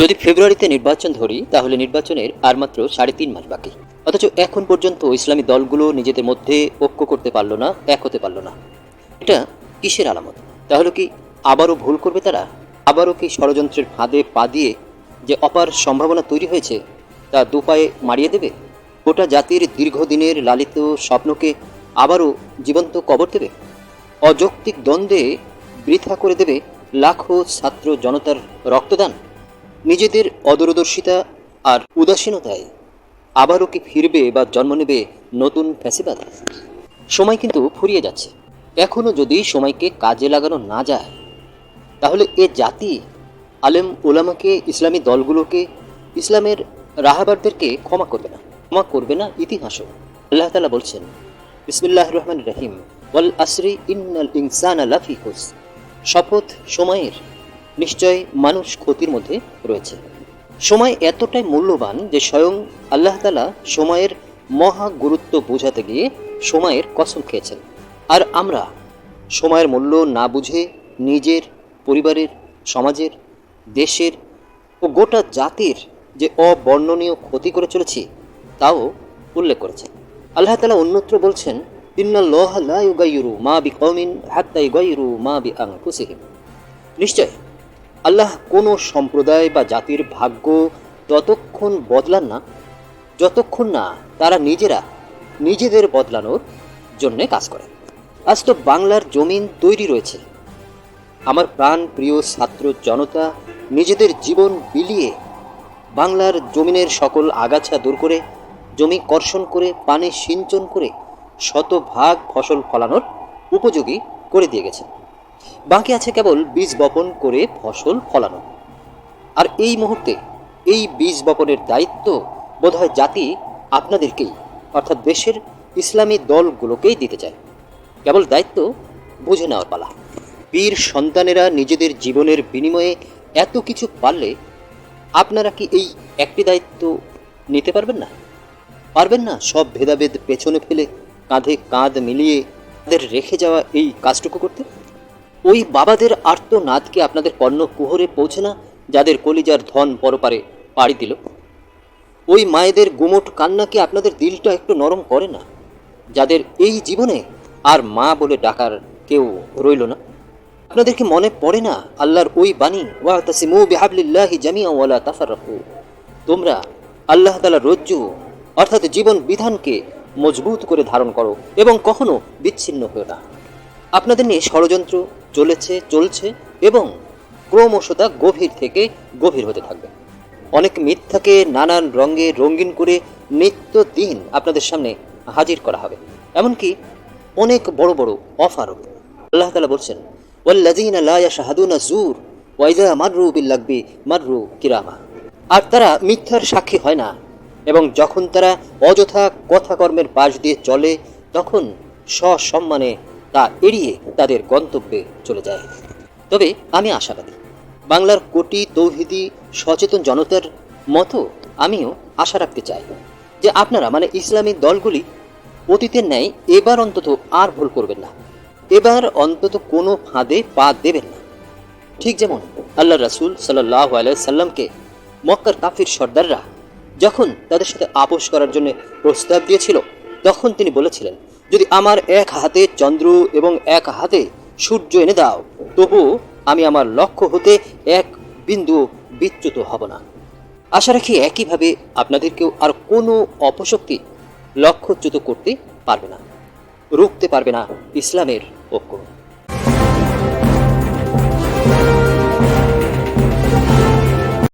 যদি ফেব্রুয়ারিতে নির্বাচন ধরি, তাহলে নির্বাচনের আর মাত্র সাড়ে তিন মাস বাকি। অথচ এখন পর্যন্ত ইসলামী দলগুলো নিজেদের মধ্যে ঐক্য করতে পারল না, এক হতে পারল না। এটা কিসের আলামত? তাহলে কি আবারও ভুল করবে তারা? আবারও কি ষড়যন্ত্রের ফাঁদে পা দিয়ে যে অপার সম্ভাবনা তৈরি হয়েছে, তা দুপায়ে মারিয়ে দেবে? গোটা জাতির দীর্ঘদিনের লালিত স্বপ্নকে আবারও জীবন্ত কবর দেবে? অযৌক্তিক দ্বন্দ্বে বৃথা করে দেবে লাখো ছাত্র জনতার রক্তদান? নিজেদের অদূরদর্শিতা আর উদাসীনতায় আবারও কি ফিরবে বা জন্ম নেবে নতুন ফ্যাসিবাদ? সময় কিন্তু ফুরিয়ে যাচ্ছে। এখনও যদি সময়কে কাজে লাগানো না যায়, তাহলে এ জাতি আলেম ওলামাকে ইসলামী দলগুলোকে, ইসলামের রাহাবারদেরকে ক্ষমা করবে না। ক্ষমা করবে না ইতিহাসও। আল্লাহ তালা বলছেন বিসমিল্লাহ রহমান রহিম। ওয়াল আসরি ইন্নাল ইনসান লাফি হুস শপথ সময়ের নিশ্চয় মানুষ ক্ষতির মধ্যে রয়েছে। সময় এতটাই মূল্যবান যে স্বয়ং আল্লাহ তালা সময়ের মহা গুরুত্ব বোঝাতে গিয়ে সময়ের কসম খেয়েছেন। আর আমরা সময়ের মূল্য না বুঝে নিজের, পরিবারের, সমাজের, দেশের ও গোটা জাতির যে অবর্ণনীয় ক্ষতি করে চলেছি, তাও উল্লেখ করেছেন। আল্লাহ তালা অন্যত্র বলছেন লা ইউগাইরু মা বি কওমিন হাত্তা ইউগাইরু মা বি আনফুসিহিম নিশ্চয় আল্লাহ কোনো সম্প্রদায় বা জাতির ভাগ্য ততক্ষণ বদলান না, যতক্ষণ না তারা নিজেরা নিজেদের বদলানোর জন্যে কাজ করে আজ তো বাংলার জমিন তৈরি রয়েছে। আমার প্রাণ প্রিয় ছাত্র জনতা, নিজেদের জীবন বিলিয়ে বাংলার জমিনের সকল আগাছা দূর করে, জমি কর্ষণ করে, পানি সিঞ্চন করে, শতভাগ ফসল ফলানোর উপযোগী করে দিয়ে গেছে বাকি আছে কেবল বীজ বপন করে ফসল ফলানো। আর এই মুহূর্তে এই বীজ বপনের দায়িত্ব বোধহয় জাতি আপনাদেরকেই, অর্থাৎ দেশের ইসলামী দলগুলোকেই দিতে চায়। কেবল দায়িত্ব বুঝে নেওয়ার পালা। বীর সন্তানেরা নিজেদের জীবনের বিনিময়ে এত কিছু পারলে আপনারা কি এই একটি দায়িত্ব নিতে পারবেন না? পারবেন না সব ভেদাভেদ পেছনে ফেলে কাঁধে কাঁধ মিলিয়ে তাদের রেখে যাওয়া এই কাজটুকু করতে? ওই বাবাদের আর্তনাদকে আপনাদের কর্ণ কুহরে পৌঁছে না, যাদের কলিজার ধন পরপারে পাড়ি দিল। ওই মায়েদের গুমোট কান্নাকে আপনাদের দিলটা একটু নরম করে না, যাদের এই জীবনে আর মা বলে ডাকার কেউ রইল না। আপনাদের কি মনে পড়ে না, আল্লাহর ওই বাণী ওয়া তোমরা আল্লাহ তাআলা রজ্জু, অর্থাৎ জীবন বিধানকে মজবুত করে ধারণ করো এবং কখনো বিচ্ছিন্ন হও না। আপনাদের নিয়ে ষড়যন্ত্র চলেছে, চলছে এবং ক্রমশ তা গভীর থেকে গভীর হতে থাকবে। অনেক মিথ্যাকে নানান রঙে রঙিন করে নিত্যদিন আপনাদের সামনে হাজির করা হবে। এমনকি অনেক বড় বড় অফারও। আল্লাহ তালা বলছেন, ওয়াল্লাযীনা লা ইয়াশহাদুনা জুর ওয়া ইযা মাররু বিল্লাগবি মাররু কিরামা। আর তারা মিথ্যার সাক্ষী হয় না এবং যখন তারা অযথা কথাকর্মের পাশ দিয়ে চলে, তখন সসম্মানে তা এড়িয়ে তাদের গন্তব্যে চলে যায়। তবে আমি আশাবাদী। বাংলার কোটি তৌহিদি সচেতন জনতার মতো আমিও আশা রাখতে চাই যে আপনারা মানে ইসলামী দলগুলি অতীতের ন্যায় এবার অন্তত আর ভুল করবেন না। এবার অন্তত কোনো ফাঁদে পা দেবেন না। ঠিক যেমন আল্লাহ রাসুল সাল্লাহ সাল্লামকে মক্কার কাফির সর্দাররা যখন তাদের সাথে আপোষ করার জন্য প্রস্তাব দিয়েছিল তখন তিনি বলেছিলেন, যদি আমার এক হাতে চন্দ্র এবং এক হাতে সূর্য এনে দাও, তবু আমি আমার লক্ষ্য হতে এক বিন্দু বিচ্যুত হব না। আশা রাখি একইভাবে আপনাদেরকেও আর কোনো অপশক্তি লক্ষ্যচ্যুত করতে পারবে না, রুখতে পারবে না ইসলামের ঐক্য।